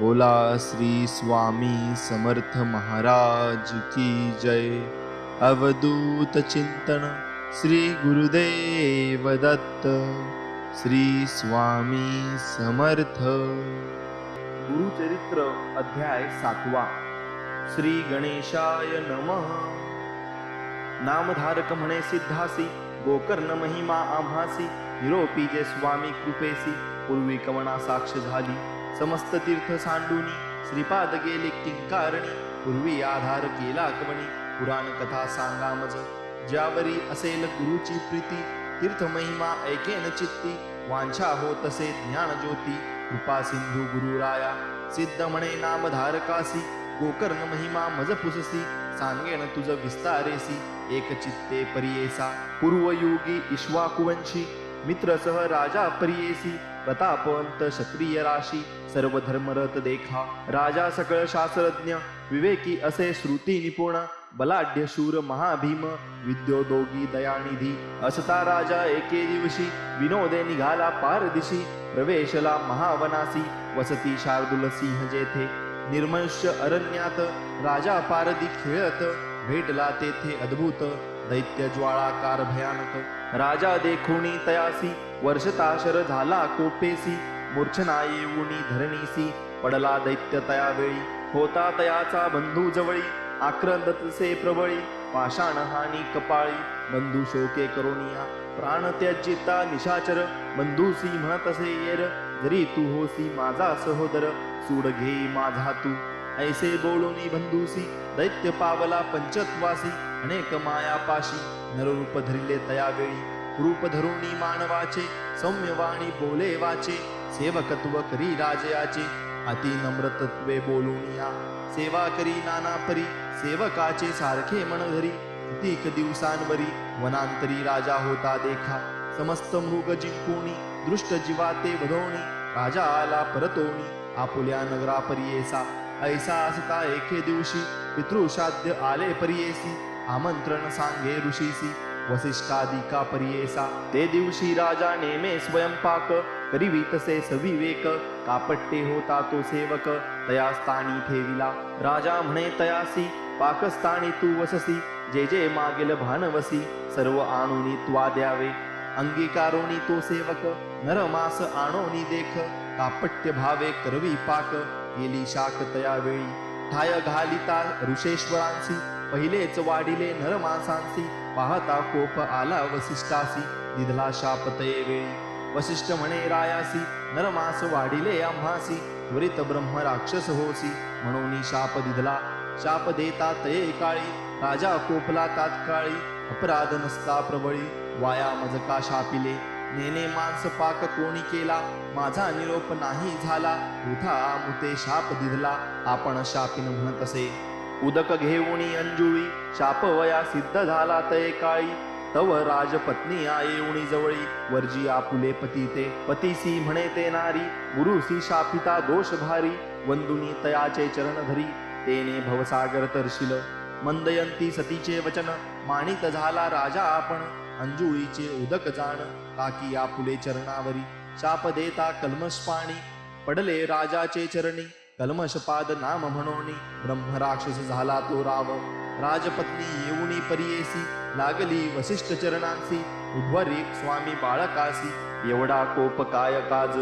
बोला श्री स्वामी समर्थ महाराज की जय। अवधूत चिंतन श्री गुरुदेव दत्त। श्री स्वामी समर्थ। गुरुचरित्र अध्याय सातवा। श्री गणेशाय नमः। नामधारक म्हणे सिद्धासी गोकर्ण महिमा आम्हासी निरोपी जे स्वामी कृपेसी पूर्वी कवना साक्ष झाली समस्त तीर्थ सांडूनी श्रीपाद गेले किंकारणी पूर्वी आधार केला कवणी पुराण कथा सांगा मज. ज्यावरी असेल गुरुची प्रीती तीर्थ महिमा ऐकेन चित्ती. वांछा हो तसे ज्ञान ज्योती कृपा सिंधू गुरुराया सिद्ध म्हणे नामधारकासी गोकर्ण महिमा मज पुससी सांगेन तुझ विस्तारेसी एक चित्ते परियेसा. पूर्वयुगी इश्वाकुवंशी मित्रसह राजा परियेसी प्रतापवंत क्षत्रिय राशी सर्व धर्मरत देखा राजा सकळ शास्त्रज्ञ विवेकी असे श्रुती निपुण बलाढ्य शूर महाभीम विद्योदोगी दयानिधी असता राजा एके दिवशी विनोदे निघाला पारदिशी प्रवेशला महावनासी वसती शार्दुल सिंह जेथे निर्मंश अरण्यात राजा पारदी खेळत भेटला तेथे अद्भुत दैत्य ज्वाळाकार भयानक. राजा देखुणी तयासी वर्षताशर झाला कोपेसी. मूर्छना येऊनी धरणीसी पडला दैत्य तया वेळी होता तयाचा बंधू जवळी आक्रंदतसे प्रबळी. पाषाण हानी कपाळी बंधू शोके करोनिया. प्राण त्याजिता निशाचर बंधूसी म्हणतसे येर. जरी तू होसी माझा सहोदर सूड घेई माझा तू. ऐसे बोलूनी बंधूसी दैत्य पावला पंचत्वासी. अनेक मायापाशी नररूप धरिले तयावेळी रूप धरुणी मानवाचे सौम्यवाणी बोले वाचे सेवकत्व करी राजयाचे अति नम्रतत्वे बोलूनिया सेवा करी नाना परी सेवकाचे सारखे मनधरी कितीक दिवसांवरी वनांतरी राजा होता देखा समस्त मृग जिंकूणी दृष्ट जीवाते वधोणी वधवणी राजा आला परतोणी आपुल्या नगरा परियेसा ऐसा असता एके दिवशी पितृशाद्य आले परियेसी आमंत्रण सांगे ऋषीसी वसिष्ठादिका परियेसा। ते दिवशी राजा नेमे स्वयंपाक करीवी तसे सविवेक कापट्टे होता तो सेवक तया स्थानी ठेविला। राजा म्हणे तयासी पाकस्थानी तू वससी जे जे मागेल भानवसी सर्व आणूनी त्वा द्यावे। अंगीकारोनी तो सेवक नरमास आणोनी देख कापट्य भावे करवी पाक गेली शाक तया वेळी ठाय घालिता ऋषेश्वरांसी पहिलेच वाढिले नरमासांसी पाहता कोप आला वसिष्ठासी. दिधला शाप तये वेळी. वसिष्ठ म्हणे रायासी नरमास वाढिले आम्हासी. त्वरित ब्रह्म राक्षस होसी. म्हणून शाप दिधला शाप देता तये काळी. राजा कोपला तात्काळी. अपराध नसता प्रबळी. वाया मज का शापिले. नेने मांस पाक कोणी केला? माझा निरोप नाही झाला. उठा मुते शाप दिधला आपण शापिन म्हणत असे. उदक घेऊनी अंजुळी शापवया सिद्ध झाला तये काळी. तव राजपत्नी आयेऊणी जवळी वर्जी आपुले पती ते. पतीसी म्हणे ते नारी गुरुसी शापिता दोष भारी. वंदुनी तयाचे चरण धरी तेने भवसागर तरशिल. मंदयंती सतीचे वचन माणित झाला राजा आपण. अंजुळीचे उदक जाण काकी आपुले चरणावरी. शाप देता कल्मश पाणी पडले राजाचे चरणी. कल्मशपाद नाम म्हणोनी ब्रह्मराक्षस झाला तो राव. राजपत्नी येऊनी परियेसी लागली वसिष्ठ चरणांसी उद्वरी स्वामी बाळकासी एवढा कोप काय काज?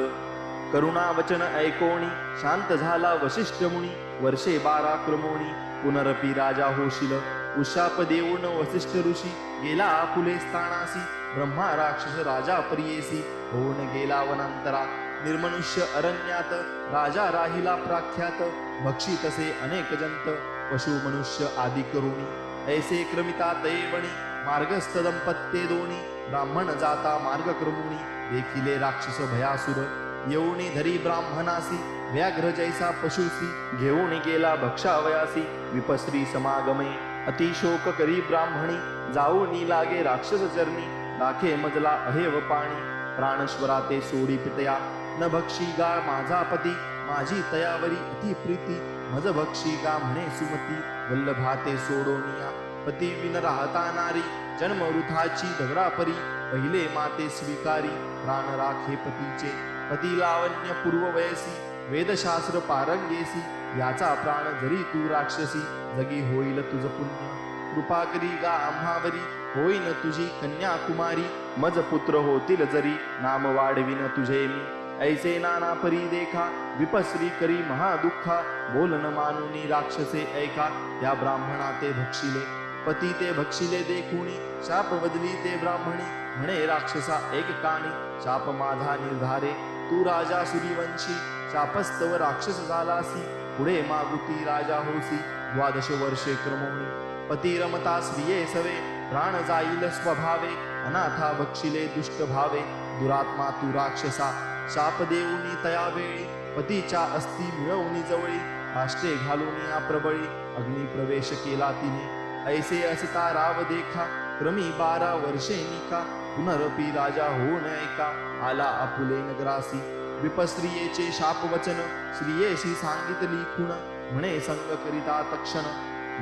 करुणा वचन ऐकोणी शांत झाला वशिष्ठ मुनी वर्षे बारा क्रमोणी पुनरपी राजा होशील. उशाप देऊन वसिष्ठ ऋषी गेला आपुले स्थानासी ब्रह्मा राक्षस राजा परियेसी होऊन गेला वनांतरा. निर्मनुष्य अरण्यात राजा राहिला प्राख्यात भक्षी तसे अनेक जंत पशु मनुष्य आदी करुणी. ऐसे क्रमिता तयेवणी मार्गस्थ दंपत्ये दोनी ब्राह्मण जाता मार्ग क्रमुणी देखिले राक्षस भयासुर. येऊणी धरी ब्राह्मणासी व्याघ्र जैसा पशुसी घेऊणी गेला भक्षावयासी विपश्री समागमे. अतिशोक करी ब्राह्मणी जाऊनी लागे राक्षस चरणी राखे मजला अहेव पाणी. प्राणश्वरा ते सोडी पितया न भक्षी गा माझा पती माझी तयावरी अति प्रीती. मज भक्षी गा म्हणे सुमती वल्लभा ते सोडोनिया पती विन राहता नारी जन्म वृथाची दगडापरी पहिले माते स्वीकारी प्राण राखे पतीचे. पती लावण्य पूर्व वयसी वेदशास्त्र पारंगेसी. याचा प्राण जरी तू राक्षसी जगी होईल तुझ पुण्य. कृपा करी गा आम्हावरी होईन तुझी कन्याकुमारी. मज पुत्र होतील जरी नाम वाढविन तुझे मी. ऐसे नाना परी देखा विपश्री करी महादुःखा बोलन मानुनी राक्षसे ऐका त्या ब्राह्मणा ते भक्षिले। पती ते भक्षिले देखुणी शाप बदली ते ब्राह्मणी। म्हणे राक्षसा एक काणी शाप माझा निर्धारे। तू राजा सूर्यवंशी शापस्तव राक्षस झालासी। पुढे मागुती राजा होसी द्वादश वर्षे क्रमोणी पती रमता स्त्रिये सवे प्राण जाईल स्वभावे। अनाथा भक्षिले दुष्ट भावे। दुरात्मा तू राक्षसा शाप देऊनी तया वेळी पतीच्या अस्थि मिळवणी जवळी आष्टे घालून या प्रबळी अग्नी प्रवेश केला तिने. ऐसे असता राव देखा क्रमी बारा वर्षे निका पुनरपी राजा होऊन ऐका आला आपुले नगरासी. विपस्त्रियेचे शाप वचन स्त्रियेशी सांगितली खुण म्हणे संग करिता तक्षण.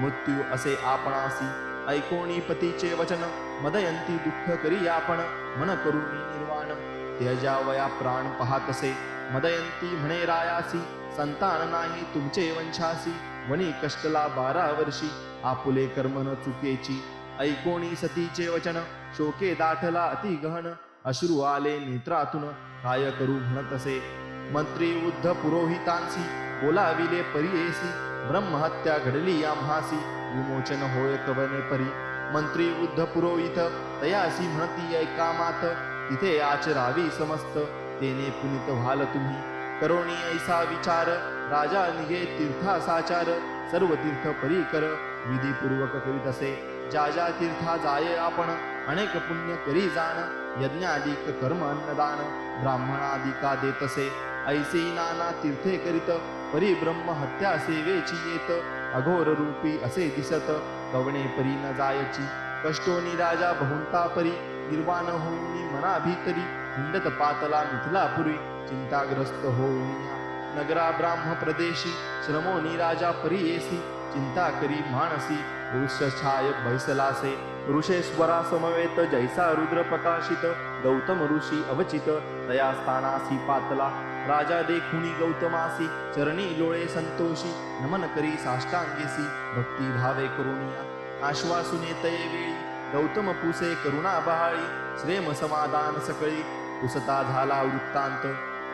मृत्यू असे आपणासी. ऐकोणी पतीचे वचन मदयंती दुःख करी आपण मन करुणी निर्वाण. त्यजावया प्राण पाहतसे मदयंती म्हणे रायासी संतान नाही तुमचे वंशासी वनी कष्टला बारा वर्षी आपुले कर्मन चुकेची ऐकोणी सतीचे वचन शोके दाठला अति गहन अश्रू आले नेत्रातून काय करू म्हणतसे मंत्री उद्ध पुरोहितांसी बोलाविले परियेसी ब्रह्महत्या घडली आम्हासी विमोचन होय कवने परी मंत्री उद्ध पुरोहित तयासी म्हणती ऐका मात तिथे आचरावी समस्त. तेने पुनित व्हाल तुम्ही. करोणी ऐसा विचार. राजा निघे तीर्था साचार सर्व तीर्थ परीकर. विधीपूर्वक करीत असे. ज्या ज्या तीर्था जाय आपण. अनेक पुण्य करी जाण. यज्ञाधिक कर्म अन्नदान. ब्राह्मणादिका देतसे ऐसे नाना तीर्थे करीत. परिब्रह्म हत्या सेवेची येत. अघोर रूपी असे दिसत. कवणे परी न जायची. कष्टोनी राजा बहुंता परी. निर्वाण होऊनी मना भीतरी हिंडत पातला मिथिलापुरी चिंताग्रस्त होऊन नगरा ब्राह्म प्रदेशी श्रमो निराजा परियेसी चिंता करी मानसी वृक्षछाय बैसलासे. ऋषेश्वरा समवेत जैसा रुद्र प्रकाशित गौतम ऋषी अवचित तया स्थानासी पातला. राजा देखुनी गौतमासी चरणी लोळे संतोषी नमन करी साष्टांगेसी भक्ती भावे करुणिया आश्वासुने तये वेळी गौतम पुसे करुणा बहाळी श्रेम समाधान सकळी पुसता झाला वृत्तांत.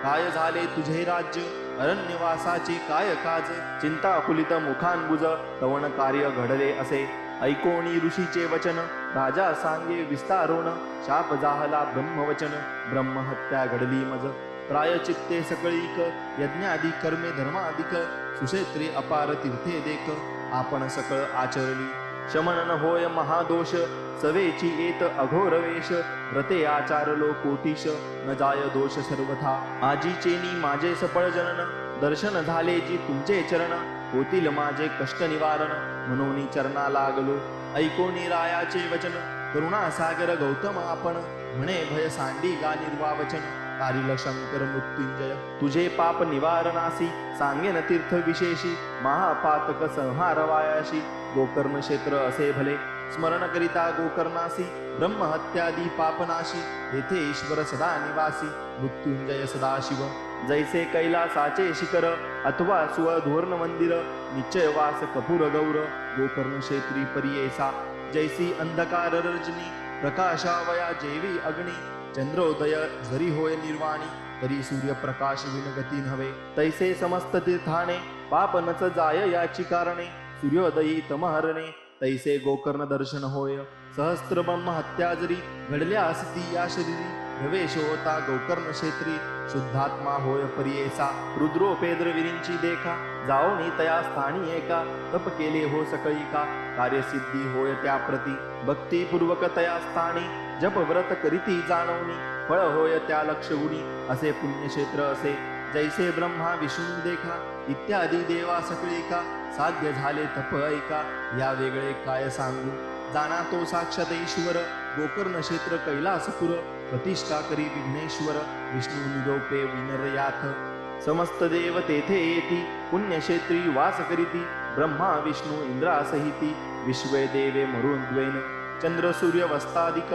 काय झाले तुझे राज्य? अरण्यवासाचे काय काज? चिंता फुलित मुखांबुज तवण कार्य घडले असे. ऐकोणी ऋषीचे वचन राजा सांगे विस्तारोण शाप जाहला ब्रह्मवचन ब्रह्महत्या घडली मज. प्रायचित्ते सकळीक यज्ञादी कर्मे धर्माधिक सुक्षेत्रे अपार तीर्थे देख आपण सकळ आचरली. शमनन होय महादोष सवेची येत अघोरवेश रते आचारलो कोटीश न जाय दोष सर्वथा. आजीचेनी माझे सफळ जनन दर्शन झाले जी तुमचे चरण होतील माझे कष्ट निवारण म्हणून चरणा लागलो. ऐकोनी रायाचे वचन करुणा सागर गौतम आपण म्हणे भय सांडी गा निर्वावचन. कारिल शंकर मृत्युंजय तुझे पाप निवारणासी सांगेन तीर्थ विशेषी महापातक संहार वायाशी. गोकर्ण क्षेत्र असे भले. स्मरण करिता गोकर्णासी ब्रह्महत्यादी पापनाशी येथे ईश्वर सदा निवासी मृत्युंजय सदाशिव जैसे कैलासाचे शिखर अथवा सुवधोर्ण मंदिर निश्चय वास कपूर गौर गोकर्ण क्षेत्री परियेसा. जैसी अंधकार रजनी प्रकाशावया जेवी अग्नी चंद्रोदय झरी होय निर्वाणी तरी सूर्यप्रकाश विनगती नव्हे. तैसे समस्त तीर्थाने पाप नच जाय याची कारणे सूर्योदयी तमहरणे तैसे गोकर्ण दर्शन होय। सहस्त्र ब्रह्म हत्या जरी घडल्या असती या शरीरी। प्रवेश होता गोकर्ण क्षेत्री शुद्धात्मा होय परियेसा। रुद्रोपेद्र विरींची देखा जाओनी तया स्थानी एका। तप केले हो सकळी का कार्यसिद्धी होय त्या प्रती। भक्तीपूर्वक तया स्थानी जप व्रत करीती जाणवणी फळ होय त्या लक्षगुणी असे पुण्यक्षेत्र असे। जैसे ब्रह्मा विष्णू देखा इत्यादी देवा सकळी का। साध्य झाले तप ऐका. या वेगळे काय सांगू? जाना तो साक्षात ईश्वर. गोकर्ण क्षेत्र कैलासपुर. प्रतिष्ठा करी विघ्नेश्वर. विष्णू निरोपे विनरयाथ. समस्त देव तेथे येती. पुण्यक्षेत्री वास करीती. ब्रह्मा विष्णू इंद्रासहिती. विश्वे देवे मरुण द्वैन. चंद्र सूर्य वस्तादिक.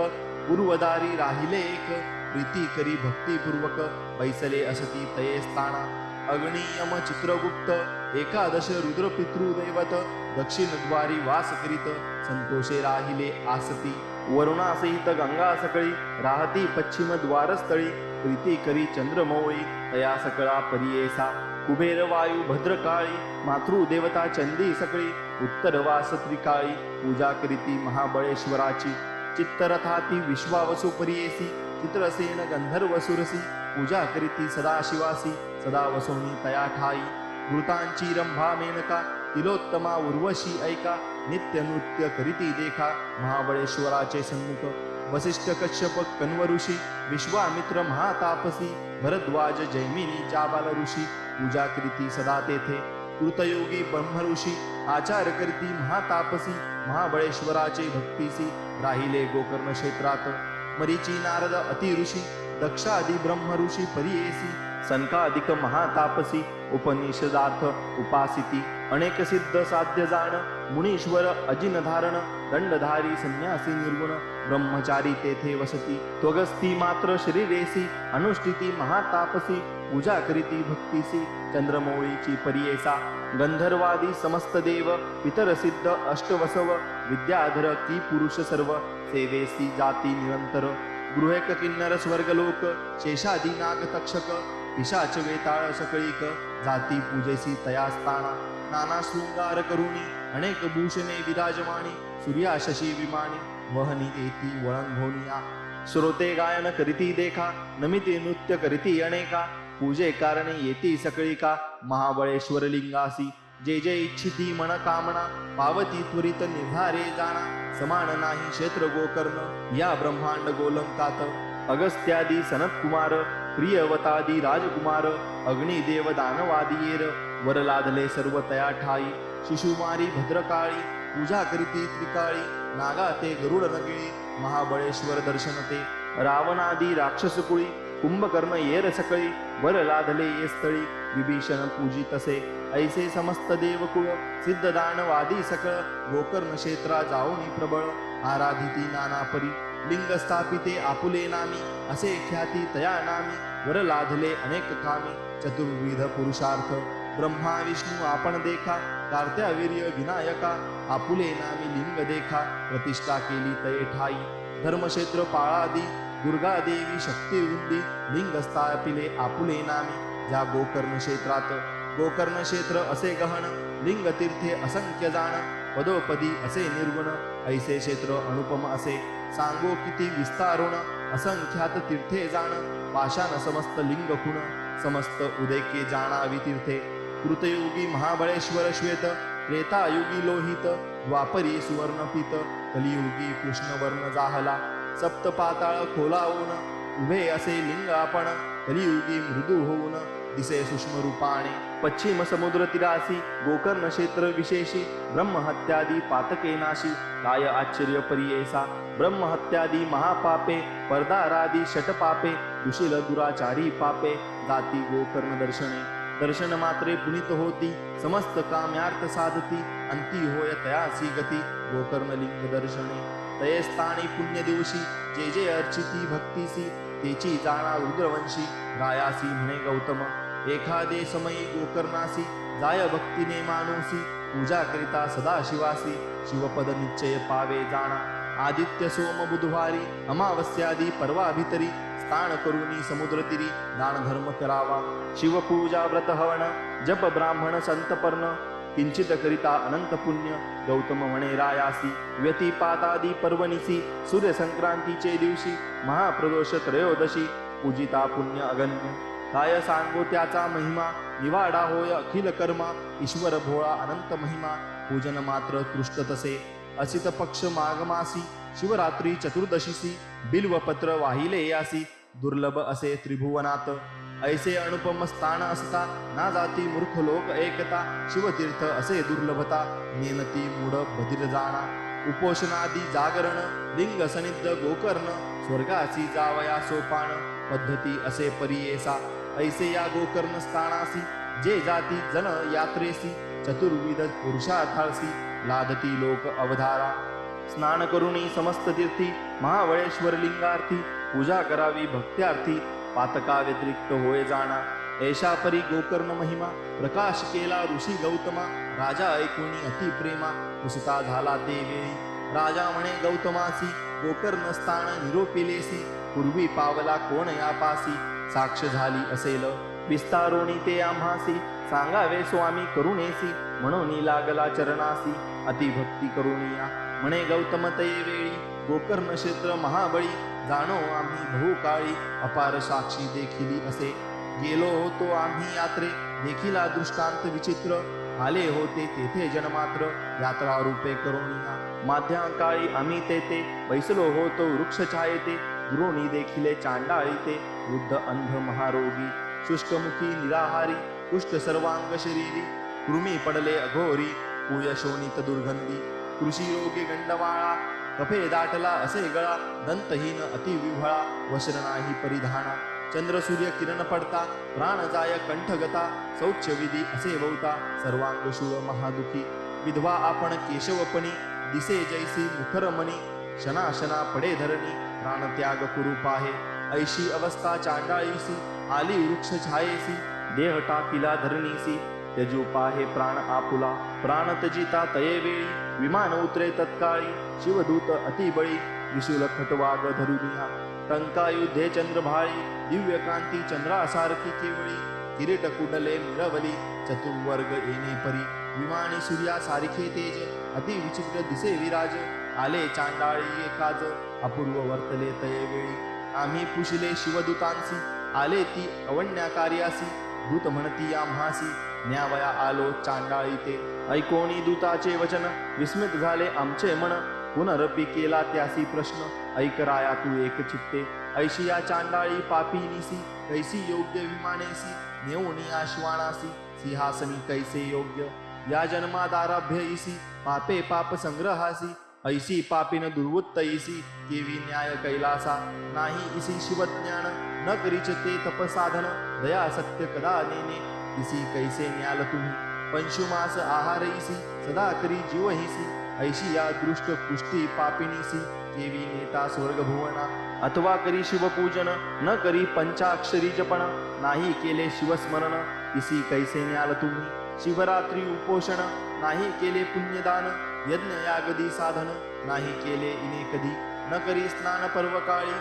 पूर्वदारी राहिले एक. प्रीती करी भक्तिपूर्वक. बैसले असती तये स्थाना. अग्नियम चित्रगुप्त एकादश रुद्र पितृदैवत दक्षिणद्वारी वास करीत संतोषे राहिले आसती. वरुणासहित गंगा सकळी राहती पश्चिम द्वारस्थळी प्रीती करी चंद्रमौळी तया सकळा परियेसा. कुबेर वायू भद्रकाळी मातृदेवता चंदी सकळी उत्तर वास त्रिकाळी पूजा करीती महाबळेश्वराची. चित्तरथाती विश्वावसु परियेसी चित्रसेन गंधर्वसुरसी पूजा करीती सदाशिवासी. सदा वसोनी तया ठाई। मृतांची रंभा मेनका तिलोत्तमा उर्वशी ऐका। नित्य नृत्य करीती देखा महाबळेश्वराचे सन्मुख। वसिष्ठ कश्यप कण्व ऋषी विश्वामित्र महातापसी भरद्वाज जैमिनी जाबाल ऋषी पूजा कृती सदा तेथे। कृतयोगी ब्रह्म ऋषी आचार करीती महातापसी महाबळेश्वराचे भक्तीसी राहिले गोकर्ण क्षेत्रात। मरीची नारद अति ऋषी दक्षादी ब्रह्मऋषी परियेसी। संकाधिक महातापसी उपनिषदार्थ उपासिती अनेक सिद्ध साध्य जाण मुनीश्वर अजिन धारण दंडधारी संन्यासी निर्गुण ब्रह्मचारी तेथे वसती त्वगस्ती मात्र शरीरेसी अनुष्ठिती महातापसी पूजा करीती भक्तीसी चंद्रमौळीची परियेसा गंधर्वादी समस्त देव पितर सिद्ध अष्टवसव विद्याधर की पुरुष सर्व सेवेसी जाती निरंतर गृहेक किन्नर स्वर्गलोक शेषादी नाग तक्षक पिशाच वेताळ सकळीक जाती पूजेसी तयास्ताना नाना शृंगार करुणी अनेक भूषणे विराजमानी सूर्या शशी विमानी वहनी येती वळंघोनिया श्रोते गायन करीती देखा नमिती नृत्य करीती अनेका। पूजे कारणे येती सकळिका महाबळेश्वर लिंगासी। जे जे इच्छिती मन कामना पावती त्वरित निर्धारे जाणा। समान नाही क्षेत्र गोकर्ण या ब्रह्मांड गोलंकात। अगस्त्यादी सनतकुमार प्रियवतादी राजकुमार अग्निदेव दानवादियेर वर लादले सर्व तया ठाई शिशुमारी भद्रकाळी पूजा करीती त्रिकाळी नागा ते गरुड नगिळी महाबळेश्वर दर्शन ते रावणादी राक्षसकुळी कुंभकर्ण येर सकळी वर लाधले ये स्थळी विभीषण पूजी तसे ऐसे समस्त देवकुळ सिद्ध दानवादी सकळ गोकर्ण क्षेत्रा जाऊनी प्रबळ आराधिती नाना परी लिंग स्थापिते आपुले नामी असे ख्याती तया नामी वर लाधले अनेक कामी चतुर्विध पुरुषार्थ ब्रह्मा विष्णू आपण देखा कार्त्या वीर्य विनायका आपुले नामी लिंग देखा प्रतिष्ठा केली तये ठाई धर्मक्षेत्र पाळादी दुर्गा देवी शक्ती वृंदी लिंग स्थापिले आपुले नामी ज्या गोकर्ण क्षेत्रात गोकर्ण क्षेत्र असे गहन लिंग तीर्थे असंख्य जाण पदोपदी असे निर्गुण ऐसे क्षेत्र अनुपम असे सांगो किती विस्तारुण असंख्यात तीर्थे जाण पाषाण समस्त लिंग खुण समस्त उदेके जाणावी तीर्थे. कृतयुगी महाबळेश्वर श्वेत त्रेतायुगी लोहित द्वापरी सुवर्ण पीत कलियुगी कृष्णवर्ण जाहला. सप्त पाताळ खोलावून उभे असे लिंग आपण कलियुगी मृदू होऊन दिसे सूक्ष्म रूपाने पश्चिम समुद्र तिरासी गोकर्ण क्षेत्र विशेषी ब्रह्महत्यादी पातके नाशी काय आश्चर्य परियेसा ब्रह्महत्यादी महापापे परदारादी षटपापे दुशील दुराचारी पापे जाती गोकर्ण दर्शने। दर्शन मात्रे पुनित होती समस्त काम्यार्थ साधती अंती होय तयासी गती गोकर्ण लिंग दर्शने। तयस्थानी पुण्य दिवशी जे जे अर्चिती भक्तीसी तेची जाणा रुद्रवंशी गायासी म्हणे गौतम। एखादे समयी गोकर्णासी जाय भक्तीने मानोसी पूजा करिता सदा शिवासी शिवपद निश्चय पावे जाणा। आदित्य सोम बुधवारी अमावस्यादी पर्वाभितरी स्थान करुनी समुद्र तिरी दान धर्म करावा। शिवपूजा व्रत हवन जप ब्राह्मण संतपर्ण किंचित करिता अनंत पुण्य गौतम म्हणे रायासी। व्यतिपातादी पर्वणीसी सूर्यसंक्रांतीचे दिवशी महाप्रदोष त्रयोदशी पूजिता पुण्य अगण्य। काय सांगो त्याचा महिमा? निवाडा होय अखिल कर्मा. ईश्वर भोळा अनंत महिमा. पूजन मात्र कृष्ट तसे. असित पक्ष माघमासी शिवरात्री चतुर्दशीसी. बिल्वपत्र वाहिले यासी. दुर्लभ असे त्रिभुवनात. ऐसे अनुपम स्थान असता. ना जाती मूर्ख लोक एकता. शिवतीर्थ असे दुर्लभता. नेनती मूढ बधिर जाणा. उपोषणादी जागरण. लिंग सनिद्ध गोकर्ण. स्वर्गासी जावया सोपान. पद्धती असे परियेसा. ऐसे या गोकर्ण स्थानासी जे जाती जन यात्रेसी चतुर्विध पुरुषार्थासी लादती लोक अवधारा। स्नान करुणी समस्त तीर्थी महाबळेश्वर लिंगार्थी पूजा करावी भक्त्यार्थी पातका व्यतिरिक्त होय जाणा। ऐशा परी गोकर्ण महिमा प्रकाश केला ऋषी गौतमा राजा ऐकुणी अति प्रेमा कुसता झाला ते वेळी राजा म्हणे गौतमासी गोकर्ण स्थान निरोपिलेसी पूर्वी पावला कोण यापासी? साक्ष झाली असेल. विस्तारोणी ते आम्हासी. सांगावे स्वामी करुणेसी. म्हणून लागला चरणासी. अतिभक्ती करुणिया. म्हणे गौतम ते वेळी. गोकर्ण क्षेत्र महाबळी. जाणो आम्ही बहुकाळी. अपार साक्षी देखिली असे. गेलो होतो आम्ही यात्रे. देखिला दृष्टांत विचित्र. आले होते तेथे जनमात्र. यात्रा रूपे करुणिया. माध्यांकाळी आम्ही तेथे. बैसलो होतो वृक्ष छायेते गुरुणी देखिले चांडाळी ते वृद्ध अंध महारोगी शुष्कमुखी निराहारी पुष्ट सर्वांग शरीरी कृमी पडले अघोरी पूय शोणित दुर्गंधी कृषी रोगी गंडवाळा कफे दाटला असे गळा दंतहीन अतिविव्हळा वस्त्र नाही परिधाना चंद्र सूर्य किरण पडता प्राणजाय कंठगता शौच्य विधी असे बहुता सर्वांग शूळ महादुखी विधवा आपण केशवपणी दिसे जैसी मुखरमणी शना शना पडे धरणी प्राणत्याग कुरु पाहे ऐशी अवस्था चांडाळीसी आली वृक्ष छायेसी देह टाकिला धरणीसी त्यजू हे प्राण आपुला प्राण तजिता तये वेळी विमान उतरे तत्काळी शिवदूत अतिबळी विशुल खटवाग धरुनिया टंका युद्धे चंद्रभाळी दिव्य कांती चंद्रासारखी केवळी किरीट कुंडले मिरवली चतुर्वर्ग येणे परी विमान सूर्या सारखे तेज अति विचित्र दिसे विराज आले चांडाळी एकाज अपूर्व वर्तले तये वेळी आम्ही पुशिले शिवदूतांसी आले ती अवन्या कार्यासी दूत म्हणती म्हासी न्यावया आलो चांडाळी ते ऐकोणी दूताचे वचन विस्मित झाले आमचे मन पुनरपी केला त्यासी प्रश्न ऐकराया तू एक चित्ते. ऐशी या चांडाळी पापी निसी कैसी योग्य विमानेसी नेऊनी आश्वानासी सिंहासनी कैसे योग्य. या जन्मादाराभ्य इसी पापे पाप संग्रहासी ऐसी पापीन दुर्वृत्त इसी केवी न्याय कैलासा। नाही इसी शिवज्ञान न करीच ते तपसाधन दया सत्य कदा नेने। इसी कैसे न्याल तुम्ही? पंशुमास आहार सदा करी जीव हिसी। ऐशी या दृष्ट पुष्टी पापिनीसी केवी नेता स्वर्ग भुवना अथवा करी शिवपूजन न करी पंचाक्षरी जपण नाही केले शिवस्मरण इसी कैसे न्याल तुम्ही? शिवरात्री उपोषण नाही केले पुण्यदान। यज्ञ यागदी साधन नाही केले इने कधी. न करी स्नान पर्व काळी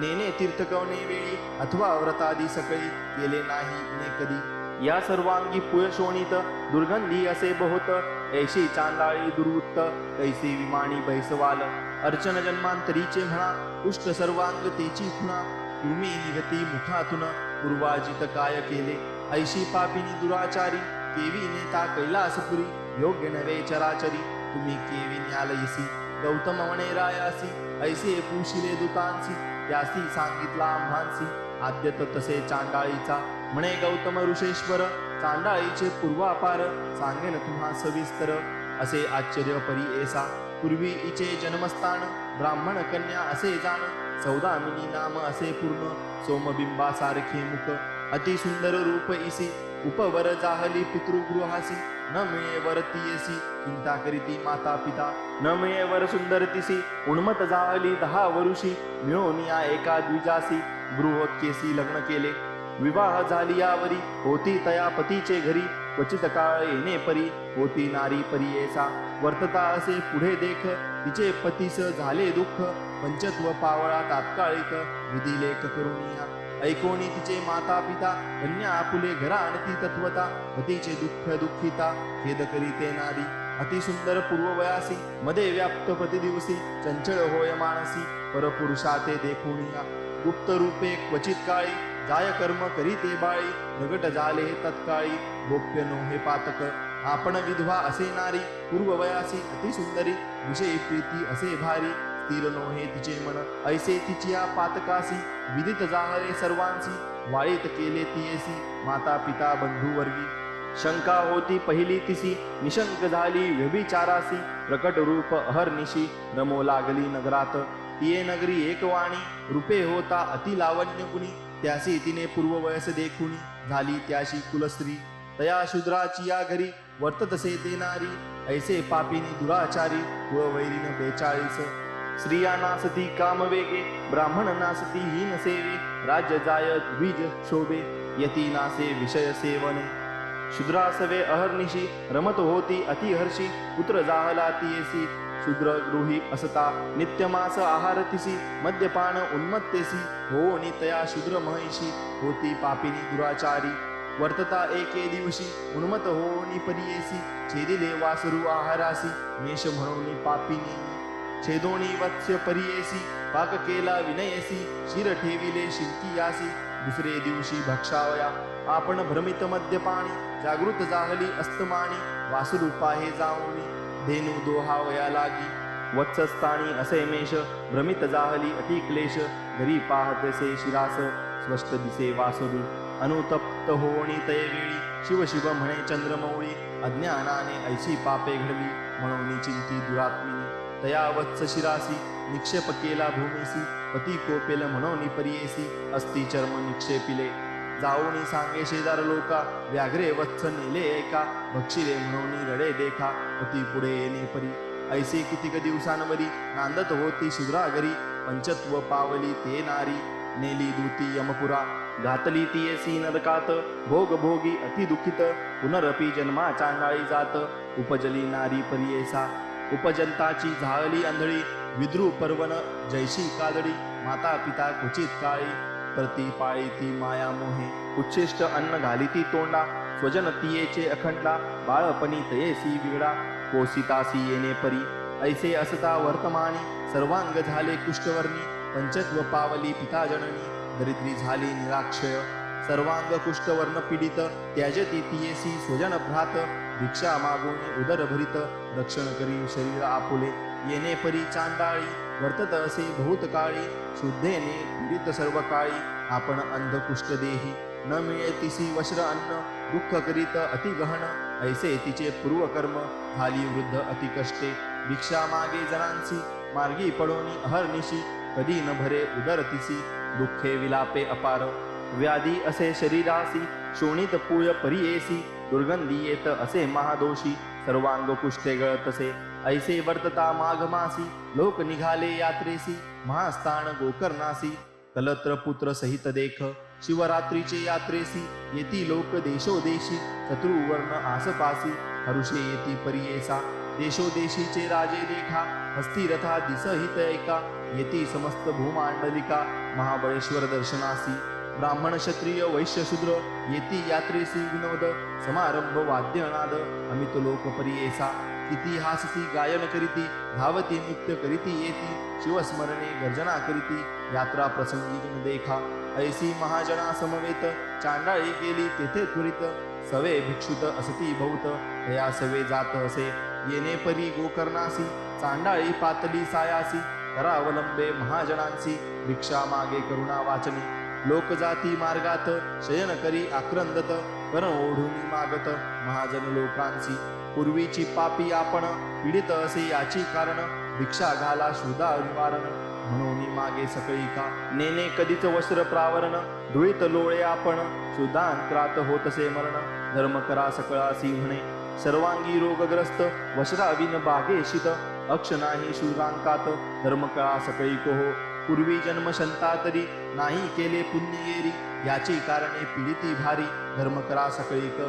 नेने तीर्थकवणे वेळी अथवा व्रतादी सकळी केले नाही इने कधी. या सर्वांगी पुयशोणित दुर्गंधी असे बहुत ऐशी चांदाळी दुर्वृत्त कैसी विमानी बैसवाल. अर्चन जन्मांतरीचे म्हणा उष्ट सर्वांग तेची खुणा कृमी निघती मुखातून पूर्वाजित काय केले. ऐशी पापिनी दुराचारी केवी नेता कैलासपुरी योग्य नवे चराचरी. तुम्ही केवी न्यालयसी गौतम म्हणे रायासी ऐसे पुशिले दुतांसी त्यासी सांगितला आम्हांसी आद्यत तसे चांडाळीचा म्हणे गौतम ऋषेश्वर चांडाळीचे पूर्वापार सांगेन तुम्हा सविस्तर। असे आश्चर्य परी एसा पूर्वी इचे जन्मस्थान ब्राह्मण कन्या असे जाण सौदामिनी नाम असे पूर्ण सोमबिंबासारखे मुख। अति सुंदर रूप इसी उपवर जाहली पितृगृहासी। न मिळे वर तियसी चिंता करीती माता पिता न मिळे वर सुंदर तिसी उन्मत जावली दहा वरुषी मिळून या एका द्विजासी गृह केसी लग्न केले. विवाह झाली यावरी होती तया पतीचे घरी. क्वचित काळ येणे परी होती नारी परियेसा वर्तता असे पुढे देख तिचे पतीस झाले दुःख. पंचत्व पावळा तात्काळिक विधिलेख करुनिया ऐकोणी तिचे माता पिता कन्या आपुले घरा आणती तत्वता पतीचे दुःख दुःखिता खेद करीते नारी. अतिसुंदर पूर्ववयासी मध्ये व्याप्त प्रतिदिवसी चंचळ होय मानसी परपुरुषा ते देखुनिया. गुप्त रूपे क्वचित काळी जाय कर्म करीते बाळी प्रगट झाले तत्काळी गोप्य नो हे पातक. आपण विधवा असे नारी पूर्ववयासी अतिसुंदरी विषयी प्रीती असे भारी. स्थिर नोहे तिचे मन. ऐसे तिच्या पातकासी विदित जाणारे सर्वांसी. वाळीत केले तियेसी माता पिता बंधू वर्गी. शंका होती पहिली तिसी निशंक झाली व्यभिचारासी. प्रकट रूप अहर्निशी रमो लागली नगरात. तिये नगरी एकवाणी रूपे होता अति लावण्य त्यासी तिने पूर्व वयस देखुणी झाली त्याशी कुलस्त्री. तया शूद्राची या घरी वर्ततसे देणारी ऐसे पापिनी दुराचारी कुळवैरीन बेचाळीस. स्त्रिया नासती कामवेगे ब्राह्मण नासती हीन सेवे राज्य जाय द्विज शोभे यती नासे विषय सेवने शूद्रासवे अहर्निशी रमत होती अतिहर्षी पुत्र जाहला तियेसी शूद्र गृही असता नित्यमास आहारतिसी मद्यपान उन्मत्तेसी हो नितया शूद्र महिषी होती पापिनी दुराचारी। वर्तता एके दिवशी उन्मत होनी परियेसी छेदिले वासरू आहारासी मेष म्हणून पापिनी। छेदोणी वत्स्य परियेसी पाक केला विनयसी शिर ठेविले शिंकियासी दुसरे दिवशी भक्षावया आपण भ्रमित मद्यपाणी जागृत जाहली अस्तमाणी वासुरूपा हे जाऊनी धेनू दोहावया लागी. वत्सस्थानी असे मेष भ्रमित जाहली अतिक्लेश घरी पाहतसे शिरास स्वस्त दिसे वासरू. अनुतप्त होणी तयवेळी शिव शिव म्हणे चंद्रमौळी अज्ञानाने ऐशी पापे घडली म्हणून चिंती दुरात्मिनी तया वत्स शिरासी निक्षेप केला भूमीसी पती कोपेल म्हणून परियेसी अस्ति चर्म निक्षेपिले. जाऊनी सांगे शेजार लोका व्याघ्रे वत्स नेले एका भक्षिले म्हणून रडे देखा पती पुढे येणे परी. ऐसे कितीक दिवसांवरी नांदत होती शिवरागरी पंचत्व पावली ते नारी. नेली दूती यमपुरा घातली तियेसी नरकात भोग भोगी अति दुखित पुनरपी जन्मा चांडाळी जात उपजली नारी परियेसा. उपजंताची झाळली आंधळी विद्रू पर्वन जैशी कादळी माता पिता कुचित काळी प्रती पाळी ती माया मोहे. उच्छिष्ट अन्न घाली ती तोंडा स्वजन तियेचे अखंडा बाळपणी तयेसी विगडा कोसितासी येणे परी ऐसे असता वर्तमानी सर्वांग झाले कुष्ठवर्णी पंचत्व पावली पिता जननी दरिद्री झाली निराक्षय. सर्वांग कुष्ठवर्ण पीडित त्याजती तियेसी स्वजन भ्रात. भिक्षा मागून उदरभरित दक्षिण रक्षण करी शरीर आपुले. येणे परी चांडाळी वर्तत असे बहुत काळी शुद्धेने पीडित सर्व काळी. आपण अंधकुष्ठ देही न मिळे तिसी वस्त्र अन्न दुःख करीत अति गहन. ऐसे तिचे पूर्वकर्म झाली वृद्ध अतिकष्टे भिक्षा मागे जणांसी मार्गी पडोनी अहर्निशी कधी न भरे उदर तिसी दुःखे विलापे अपार. व्याधी असे शरीरासी शोणित पूय परियेसी दुर्गंधी येत असे महादोषी सर्वांग पुष्टे गळतसे ऐसे वर्तता माघमासी लोक निघाले यात्रेसी महास्थान गोकर्णासी. कलत्र पुत्र सहित देख शिवरात्रीचे यात्रेसी. येती लोक देशोदेशी शत्रुवर्ण आसपासी. हरुषे येती परियेसा देशोदेशीचे राजे देखा. हस्तिरथा दिसहित ऐका येती समस्त भूमांडलिका. महाबळेश्वर दर्शनासी. ब्राह्मण क्षत्रिय वैश्य शूद्र येती यात्रेसी विनोद समारंभ वाद्यनाद अमित लोक परियेसा गायन करीती धावती नृत्य करीती येती शिवस्मरणे गर्जना करीती यात्रा प्रसंगी जन देखा ऐसी महाजना समवेत चांडाळी गेली तेथे त्वरित सवे भिक्षुत असती भौत तया सवे जात असे येणे परी गोकर्णासी चांडाळी पातली सायासी करावलंबे महाजनांसी भिक्षा मागे करुणा वाचनी लोकजाती मार्गात शयन करी आक्रंदत करण ओढून मागत महाजन लोकांची पूर्वीची पापी आपण पीडित असे याची कारण भिक्षा घाला शुदा निवारण म्हणून मागे सकळी का? नेने कधीच वस्त्र प्रावरण धुळीत लोळे आपण सुदांक्रात होतसे मरण. धर्म करा सकळासी म्हणे सर्वांगी रोगग्रस्त वस्त्राविन बागेशित अक्ष नाही शूरांकात धर्म कळा सकळी कोहो पूर्वी जन्म शंता तरी नाही केले पुण्येरी याची कारणे पीडिती भारी. धर्म करा सकळीक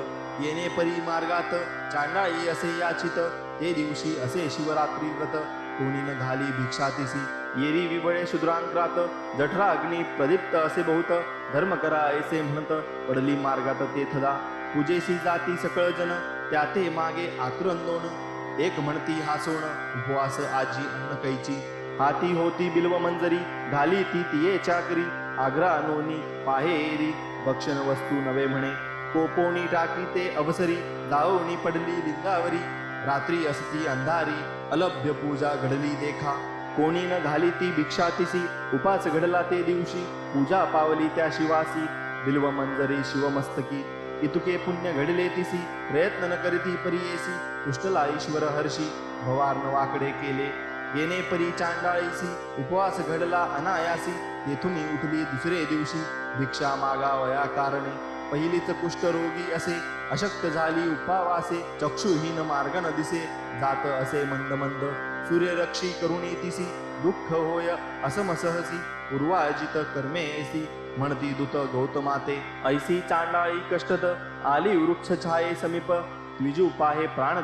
येणे परी मार्गात. चांडाळी असे याचित ते दिवशी असे शिवरात्री व्रत. कोणीन घाली भिक्षातिसी येरी विबळे शूद्रांक्रात. जठरा अग्नी प्रदीप्त असे बहुत धर्म करा ऐसे म्हणत पडली मार्गात ते थदा. पूजेसी जाती सकळ जन त्या ते मागे आक्रंदोन एक म्हणती हासोण उपवास आजी अन्न कैची. हाती होती बिल्व मंजरी घाली ती तिये चाकरी आग्रा नोनी पाहेरी भक्षण वस्तू नवे म्हणे. कोपोनी टाकी ते अवसरी दावणी पडली लिंगावरी. रात्री असती अंधारी अलभ्य पूजा घडली देखा. कोणी न घाली ती भिक्षातिसी उपास घडला ते दिवशी. पूजा पावली त्या शिवासी बिल्व मंजरी शिवमस्तकी. इतुके पुण्य घडले तिसी प्रयत्न न करीती परियेसी. कुष्टला ईश्वर हर्षी भवार्न वाकडे केले. येणे परी चांडाळीसी उपवास घडला अनायासी येथून उठली दुसरे दिवशी. भिक्षा मागावया कारणे पहिलीच कुष्ठरोगी असे अशक्त झाली उपावासे चक्षुहीन मार्ग न दिसे. जात असे मंद मंद सूर्यरक्षी करुणी तिसी दुःख होय असमसहसी पूर्वाजित कर्मेसी. म्हणती दुत गौतमाते ऐसी चांडाळी कष्टत आली वृक्ष छाये समीप द्विजू पाहे प्राण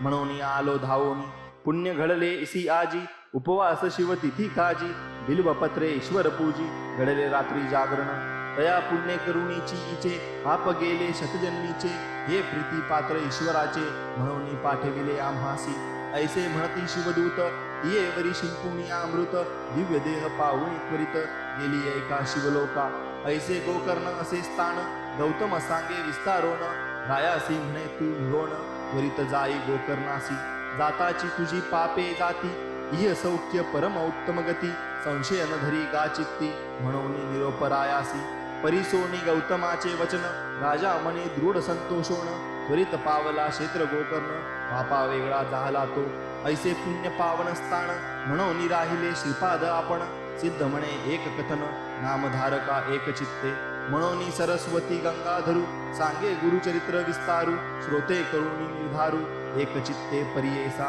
म्हणून आलो धावोनी. पुण्य घडले इसी आजी उपवास शिव तिथी काजी बिल्वपत्रे ईश्वर पूजी घडले रात्री जागरण. तया पुण्य करुणीची इचे पाप गेले शतजन्मीचे हे प्रीती पात्र ईश्वराचे म्हणून पाठविले आम्हासी. ऐसे म्हणती शिवदूत ये वरी शिंपुणी अमृत दिव्य देह पाहुणी त्वरित गेली एका शिवलोका. ऐसे गोकर्ण असे स्थान गौतम सांगे विस्तारोन रायासी म्हणे तू मिळवण त्वरित जाई गोकर्णासी. जाताची तुझी पापे जाती. इह सौख्य परम उत्तम गती. संशय नधरी गा चित्ती. म्हणून निरोपरायासी. परिसोनी गौतमाचे वचन. राजा मने दृढ संतोषोण. त्वरित पावला क्षेत्र गोकर्ण. पापा वेगळा झाला तो. ऐसे पुण्य पावन स्थान. म्हणून राहिले श्रीपाद आपण. सिद्ध म्हणे एक कथन. नामधारका एक चित्ते. म्हणून सरस्वती गंगाधरू. सांगे गुरुचरित्र विस्तारू. श्रोते करुणी निर्धारू. एकचित्ते परियेसा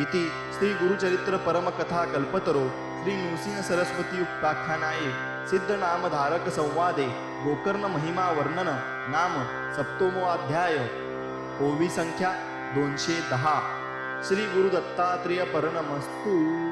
इति श्री गुरुचरित्र परमकथा कल्पतरो श्री नृसिंह सरस्वती उपाख्यानाये सिद्ध नामधारक संवादे गोकर्ण महिमा वर्णन नाम सप्तमो अध्याय ओवी संख्या दोनशे दहा। श्री गुरुदत्तात्रेय परनमस्तू।